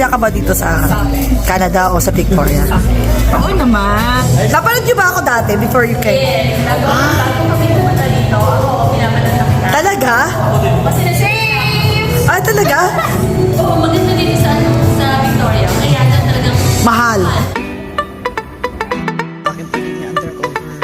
Masaya ka ba dito sa Canada o sa Victoria? Oo naman. Napanood niyo ba ako dati before you came? Talaga? Ah, talaga? Oo, maganda din sa, ano, sa Victoria. Kaya na talagang Mahal. Bakit pili niya undercover?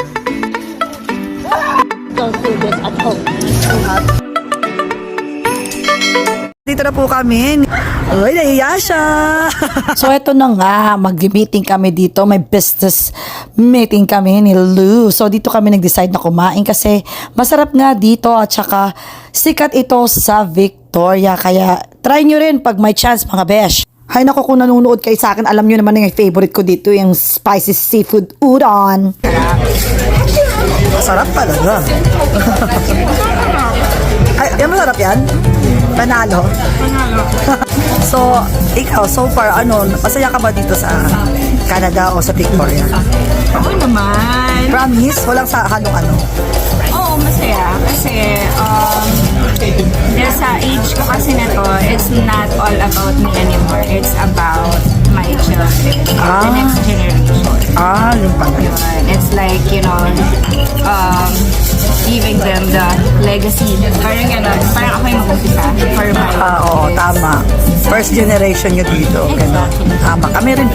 Dito na po kami. Uy, nahiya siya. So eto na nga, mag-meeting kami dito. May business meeting kami ni Lou. So dito kami nag-decide na kumain kasi masarap nga dito at saka sikat ito sa Victoria. Kaya try nyo rin pag may chance mga besh. Hay nako kung nanonood kayo sa akin, alam nyo naman yung favorite ko dito, yung spicy seafood udon. Masarap talaga. Ay, yan masarap yan? Panalo. so, ikaw, so far, ano, masaya ka ba dito sa Canada o sa Victoria? Oo naman. Promise, walang sa halong ano. Oo, masaya. Kasi, um, sa age ko kasi na to, it's not all about me anymore. It's about my children. The next generation. Ah, yun pala. Yun. It's like, you know, um, giving them the legacy. Parang gano'n. Parang ako yung mag-umpisa for my Ah, oo, tama. First generation nyo dito. Ganun. Tama. Kami rin.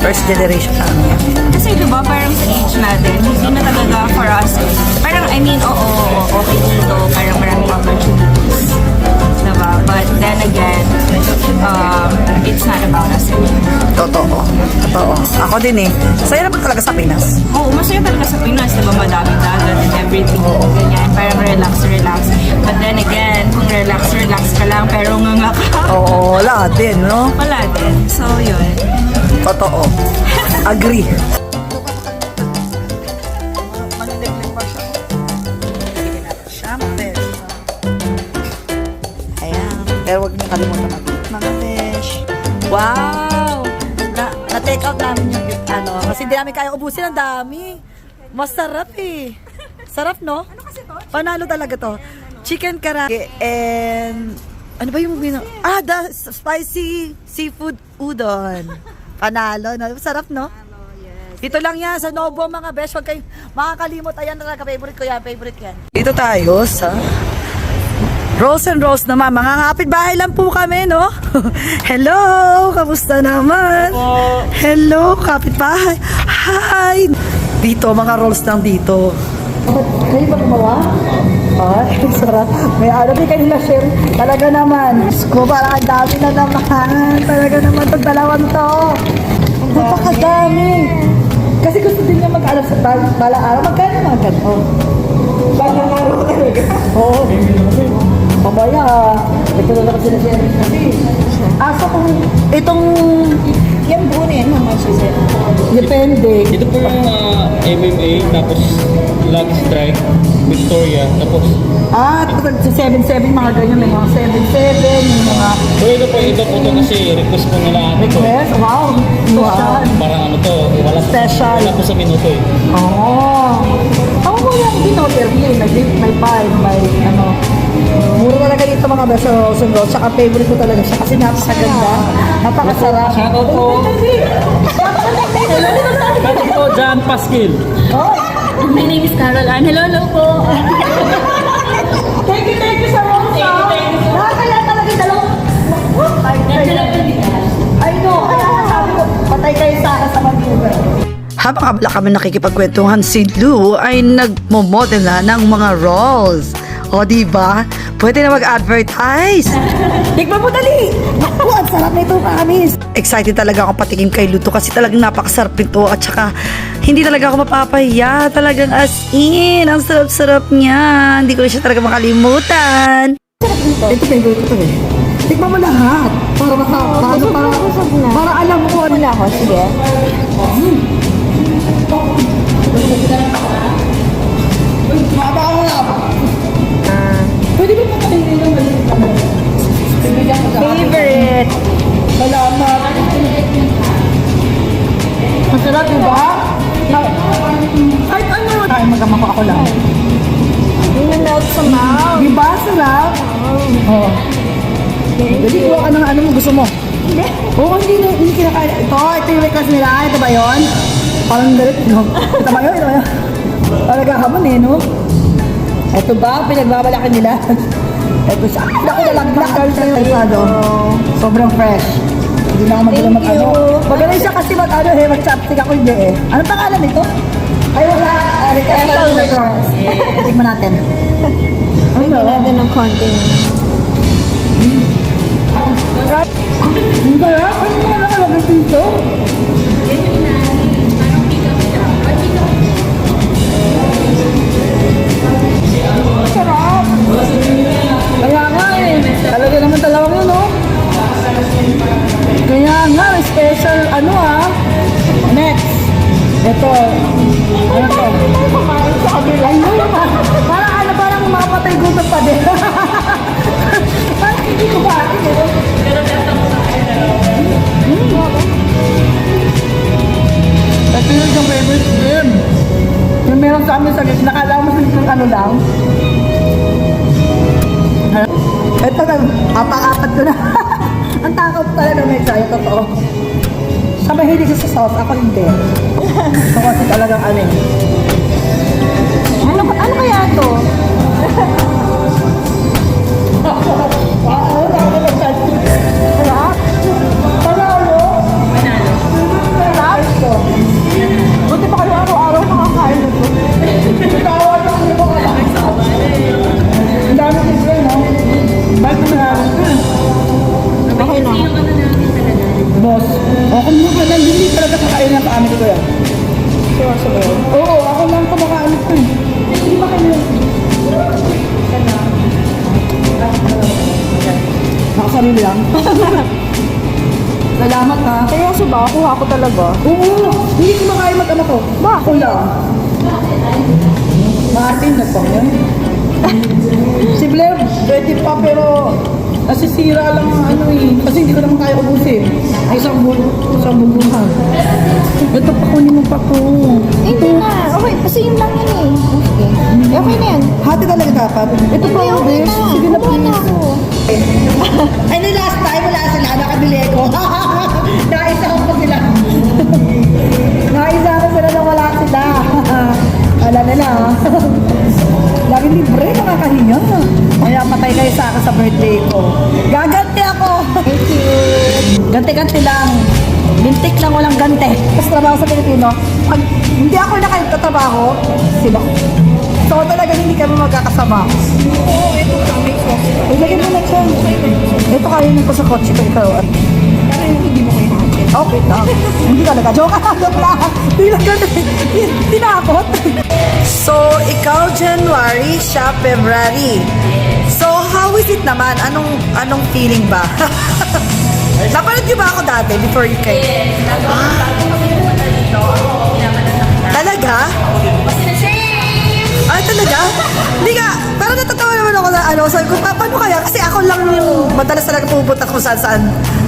First generation yan. Kasi diba, parang sa age natin, hindi na talaga for us. Parang, I mean, oo, oo, okay dito. Parang maraming opportunities. But then again, um, it's not about us anymore. Totoo. Totoo. Ako din eh. Saya naman talaga sa Pinas. Oo, masaya talaga sa Pinas, diba? Madaming dagat and everything. Ganyan, parang relax, relax. But then again, kung relax, relax ka lang, pero nga nga ka, Oo, wala din, no? wala din. So, yun. Totoo. Agree. Kalimutan mag mga fish. Wow! Na, na-take out namin yung ano, kasi hindi namin kaya ubusin ang dami. Masarap eh. Sarap, no? Ano kasi to? Panalo talaga to. Chicken karaage and ano ba yung bina... Ah, the spicy seafood udon. Panalo, no? Sarap, no? Dito lang yan sa Novo mga besh. Huwag kayo makakalimot. Ayan talaga, favorite ko yan. Favorite yan. Dito tayo sa Rose and Rose naman. Mga kapitbahay lang po kami, no? Hello! Kamusta naman? Hello, kapitbahay. Hi! Dito, mga rolls lang dito. Kayo ba gumawa? Ay, sarap. May ano din kanila share. Talaga naman. Diyos ko, parang ang dami na naman. Talaga naman itong dalawang to. Napakadami. Kasi gusto din niya mag-alap sa bal- bala araw. Magkano mga ganon? Balang araw talaga. Oo. Mamaya, ito na lang sila siya. Asa kung itong... Yan buo na yan, mama siya Depende. Ito po yung ah, MMA, tapos Lucky Strike, Victoria, tapos Ah, kapag sa 7-7, mga ganyan, may mga 7-7, may mga So ito po, ito po to kasi request po nila ano to. request. Wow! Wow! Parang ano to, wala po, Special. wala po sa minuto eh. Oo. Ako mo yan, dito, may, may beef, may pie, may ano. Talaga dito mga beso sunod. Tsaka favorite ko talaga siya kasi napakaganda. Napakasarap. Shoutout po. Shoutout po, John Pasquil. My name is Carol Ann. Hello, hello po. Thank you, thank you sa Rose. Nakakaya talaga yung dalawang. Ay, I know. Kaya nga sabi ko, patay kayo sa akin sa mag-uber. Habang abla kami nakikipagkwentuhan, si Lou ay nagmomodel na ng mga rolls. O, di ba? Pwede na mag-advertise. Tikman mo dali! Naku, ang sarap nito, kamis. Excited talaga ako patikim kay Luto kasi talagang napakasarap nito at saka hindi talaga ako mapapahiya. Talagang as in, ang sarap-sarap niya. Hindi ko siya talaga makalimutan. Ito favorite ko to eh. Tikman mo lahat. Para maka, para, para, para alam mo kung ano na ako. Sige. Pwede ba patayin ng maliit? Favorite. Salamat. Masarap, di ba? Ay, ano? Ay, magamako ako lang. Yung melt sa mouth. Di ba? Sarap? Oo. Oh. Dali, kuha ka ng ano mo gusto mo. Oo, hindi, hindi kinakain. Ito, ito yung request nila. Ito ba yun? Parang galit, no? Ito ba yun? Ito ba yun? Hamon eh, no? Ito ba? Pinagbabalaki nila. Ito siya. Naku, ka yung Sobrang fresh. Hindi na ako magaling mag ano. Magaling siya kasi mag ano eh, mag-chopstick ako hindi eh. Anong pangalan nito? Ay, wala. Request nito. Tingnan natin. Ano? natin ng konting Ang sarap. Ano nga nakalagay dito? Sarap. Kaya nga eh. Talaga naman talawang yun, no? Kaya nga, special ano ah. Next. Ito. Ano to? Kumain sa kabila. Ay, no, Parang ano, parang mapatay gutom pa din. parang hindi ko ba? Ito yun yung favorite game. Yung meron sa amin sa gitna, nakala mo simpleng ano lang. Ito na, apak-apat ko na. Ang takot talaga may sayo, totoo. Siya mahilig sa sauce, ako hindi. So kasi talagang ano eh. Ano, ano kaya to? Nakasarili lang. Salamat ha. Kaya sa ba, kuha ko talaga. Oo, hindi ko makain mag-ano ko. Bakit? Ako lang. Martin, nagpang yan. si Blair, pwede pa pero nasisira lang ang ano eh. Kasi hindi ko naman kaya ubusin. Ay, isang bulo, isang buluhan. Ito pa kunin mo pa to. Hindi na. Okay, kasi yun lang yan eh. Okay. Eh, okay na yan. Hati talaga dapat. Ito pa, Hindi, okay na. Sige na, Kumuha na please. ako. Ay, no, last time, wala sila. Nakabili ko. Naisa ko pa sila. Naisa ko sila na wala sila. Wala nila. Lagi libre, nakakahinya. Kaya patay kayo sa akin sa birthday ko. Gaganti ako. Thank you. Ganti-ganti lang. Lintik lang walang gante. Tapos trabaho sa Pilipino. Pag hindi ako nakatatrabaho, sila. So talaga hindi kami magkakasama. Oo. Ilagay mo na siya. Ito kainin ko sa kotse ko ikaw. hindi mo kayo Okay, lang. hindi talaga. Joke lang. Joke lang. Hindi lang ganun. Tinakot. So, ikaw January, siya February. So, how is it naman? Anong anong feeling ba? Napanood niyo ba ako dati before you came? Yes, kita. Talaga? Ay, talaga? Ano. Sabi ko, "Pa- paano kaya? Kasi ako lang yung madalas talaga pupunta kung saan saan.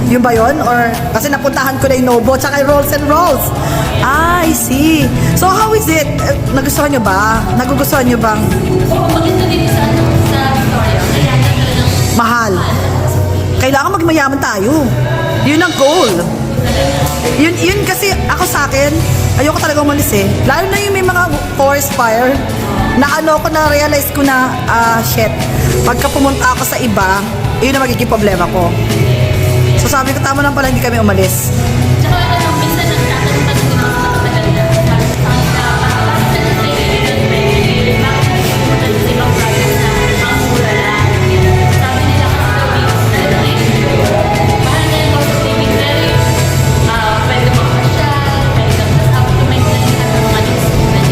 Yung ba yun? Or kasi napuntahan ko na yung Nobo tsaka yung Rolls and Rolls. Ah, I see. So, how is it? Eh, Nagustuhan nyo ba? Nagugustuhan nyo bang Oo, maganda dito sa, Victoria. Mahal? Kailangan magmayaman tayo. Yun ang goal. Yun, yun kasi ako sa akin, ayoko talaga umalis eh. Lalo na yung may mga forest fire, na ano ko na realize ko na, ah, shit, pagka pumunta ako sa iba, yun ang magiging problema ko. So sabi ko, tama lang pala hindi kami umalis. Tsaka ano, minsan nagtatanong-tanong din ako sa matagal na. Sa kanila, bakit ka nang kaibigan, bakit ka pumunta sa ibang province na ang lang? Sabi nila kasi daw dito talaga ngayon. Mahal na yung cost of living very, ah, pwede makapasyal, pwede ka na ng mga.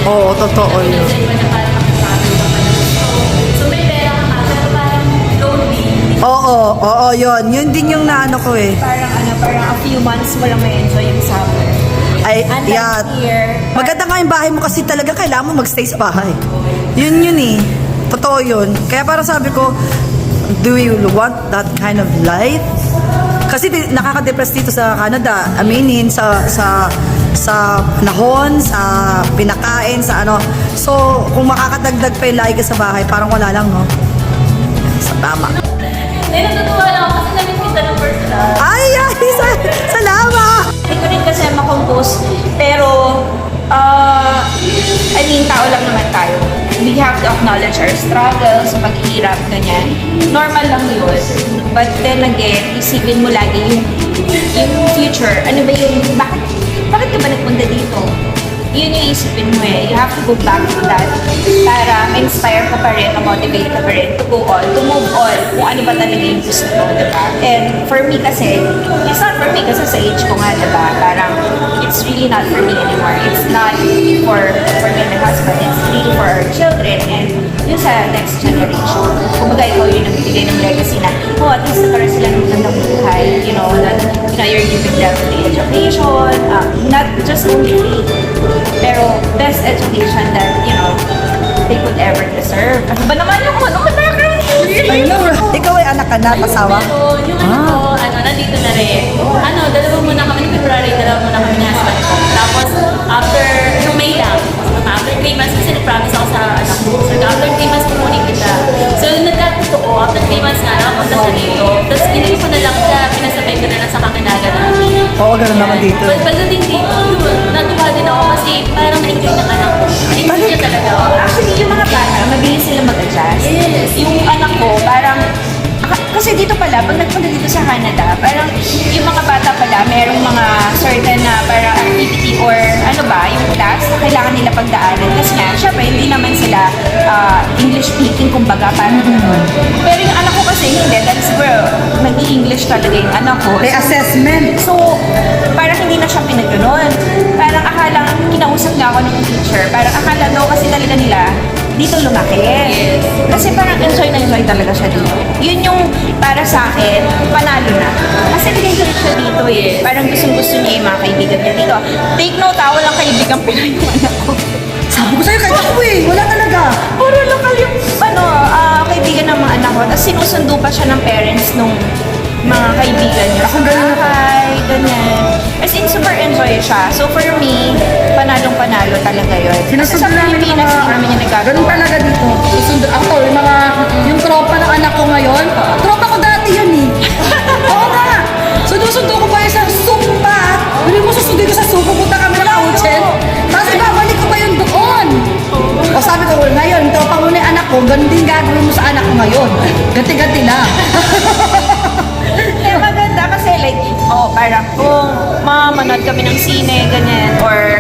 Oo, totoo yun. na Oo, oo, yun. Yun din yung naano ko eh. Parang ano, parang a few months mo lang may enjoy yung summer. Ay, And yeah. here, Maganda nga yung bahay mo kasi talaga kailangan mo magstay sa bahay. Yun yun eh. Totoo yun. Kaya parang sabi ko, do you want that kind of life? Kasi di, nakaka-depress dito sa Canada. Aminin, sa, sa, sa panahon, sa pinakain, sa ano. So, kung makakadagdag pa yung lahi ka sa bahay, parang wala lang, no? Sa tama. Hindi, natutuwa lang ako kasi kita ng personal. Ay, ay, sa- salamat! Hindi ko rin kasi makompose. Pero, uh, I mean, tao lang naman tayo. We have to acknowledge our struggles, paghihirap, ganyan. Normal lang yun. But then again, isipin mo lagi yung, yung future. Ano ba yung, bakit, bakit ka ba nagpunta dito? Yun yung isipin mo eh. You have to go back to that para ma-inspire ka pa rin, ma-motivate ka pa rin to go on, to move on kung ano ba talaga yung gusto mo, diba? And for me kasi, it's not for me kasi sa age ko nga, diba? Parang it's really not for me anymore. It's not for for me and my husband. It's really for our children and yun sa next generation. Kumbaga ikaw yun ang bibigay ng legacy na, oh, at least nagkaroon sila ng magandang buhay. You know, that, you know, you're giving them the education, uh, not just only free, pero best education that, you know, they could ever deserve. Ano ba naman yung ano, Ay, no, ikaw ay anak ka na, pasawa? Pero yung ano ko, ano, nandito na rin. Ano, dalawa muna kami, February, dalawa muna kami ni husband ko. Tapos, after, yung May lang, 3 months, kasi nag-promise ako sa anak ko. So, after 3 months, kukunin kita. So, nagkatotoo, after 3 months nga, nakapunta siya dito. Tapos, binili ko na lang siya, pinasabay ko na lang sa kakinaga namin. Oo, ganun naman dito. Pag pagdating dito, natuwa din ako kasi parang na-enjoy ng anak ko. Na-enjoy niya talaga ako. Actually, yung mga bata, mabilis sila mag-adjust. Yes. Yung pala, pag nagpunta dito sa Canada, parang yung mga bata pala, merong mga certain na parang activity or ano ba, yung class na kailangan nila pagdaanan. Kasi nga, syempre, hindi naman sila ah, English speaking, kumbaga, parang ganun. Pero yung anak ko kasi hindi, dahil siguro, nag-English talaga yung anak ko. May assessment. So, parang hindi na siya pinagganon. Parang akala, kinausap nga ako ng teacher, parang akala daw kasi talaga nila, dito lumaki. Kasi parang enjoy na enjoy talaga siya dito. Yun yung para sa akin, panalo na. Kasi nag-enjoy siya dito eh. Parang gustong gusto niya yung mga kaibigan niya dito. Take note ah, walang kaibigan pala yung anak ko. Sabi ko sa'yo, kahit ako eh, wala talaga. Puro lokal yung ano, ah, kaibigan ng mga anak ko. Tapos sinusundo pa siya ng parents nung mga kaibigan niya. Ako ganun Hi, ganyan. As in, super enjoy siya. So for me, panalong-panalo talaga yun. Kasi sa Pilipinas, hindi namin yung nagagawa. Ganun talaga dito. Susundo ako, yung mga, yung tropa ng anak ko ngayon, tropa ko dati yun eh. Oo nga. Sundo-sundo ko pa yun sa sumpa. Hindi mo susundin ko sa sumpa, pupunta kami ng Auchen. Tapos ibabalik ko pa yun doon. O sabi ko, ngayon, tropa mo na yung anak ko, ganun din gagawin mo sa anak ko ngayon. Ganti-ganti lang. Eh, maganda kasi like, oh, parang kung mamanood kami ng sine, ganyan, or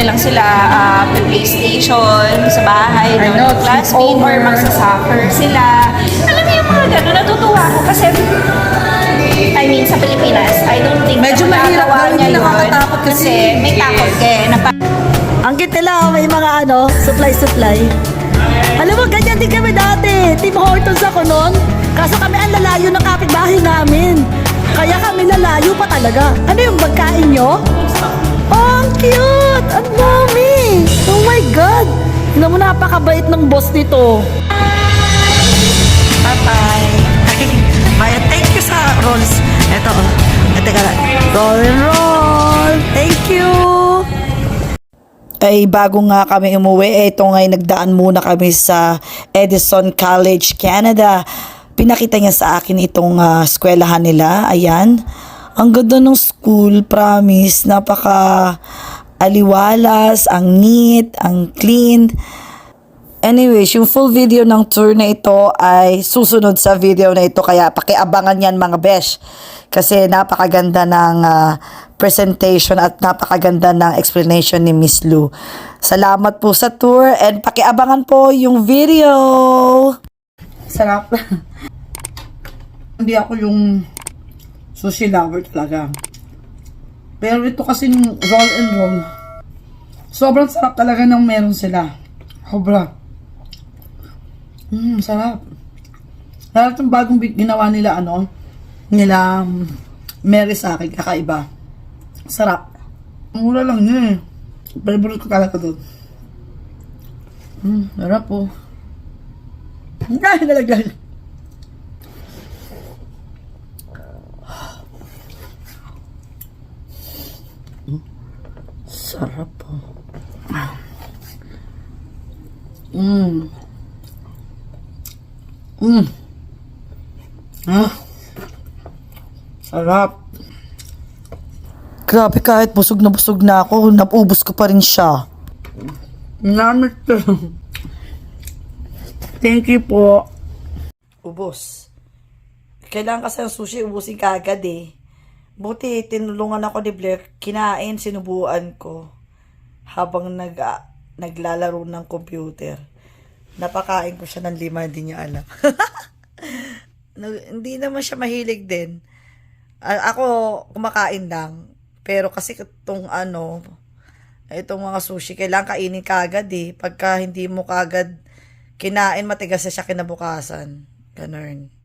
lang sila, ah, PlayStation sa bahay, I know, classmate, or magsa-soccer sila. Alam mo yung mga gano'n, natutuwa ako kasi I mean, sa Pilipinas, I don't think Medyo na mahirap gawin niya yun, nakakatakot kasi. may takot ka eh, na pa- Ang cute nila, oh, may mga ano, supply-supply. Alam mo, ganyan din kami dati. Team Hortons ako noon. Kaso kami ang lalayo ng kapitbahay namin. Kaya kami lalayo pa talaga. Ano yung pagkain nyo? Tingnan mo, napakabait ng boss nito. Bye-bye. Maya, thank you sa rolls. Ito, oh. Eh, teka lang. Roll and roll. Thank you. ay bago nga kami umuwi, eh, ito nga nagdaan muna kami sa Edison College, Canada. Pinakita niya sa akin itong ah, eskwelahan nila. Ayan. Ang ganda ng school, promise. Napaka aliwalas, ang neat, ang clean. Anyways, yung full video ng tour na ito ay susunod sa video na ito kaya pakiabangan yan mga besh. Kasi napakaganda ng ah, presentation at napakaganda ng explanation ni Miss Lou. Salamat po sa tour and pakiabangan po yung video. Sarap. Hindi ako yung sushi lover talaga. Pero ito kasi yung roll and roll. Sobrang sarap talaga ng meron sila. Sobra. Mmm, sarap. Lahat ng bagong ginawa nila, ano, nila um, Mary sa akin, kakaiba. Sarap. Mura lang yun eh. Favorite ko talaga doon. Mmm, sarap po. Ay, nalaglag. Sarap po. Mmm. Mmm. Ah. Sarap. Grabe, kahit busog na busog na ako, napubos ko pa rin siya. Namit to. Thank you po. Ubos. Kailangan kasi ang sushi ubusin kagad eh. Buti tinulungan ako ni Blair, kinain, sinubuan ko. Habang nag, ah, naglalaro ng computer. Napakain ko siya ng lima, hindi niya alam. Nag- hindi naman siya mahilig din. A- ako, kumakain lang. Pero kasi itong ano, itong mga sushi, kailangan kainin kagad eh. Pagka hindi mo kagad kinain, matigas na siya kinabukasan. Ganun.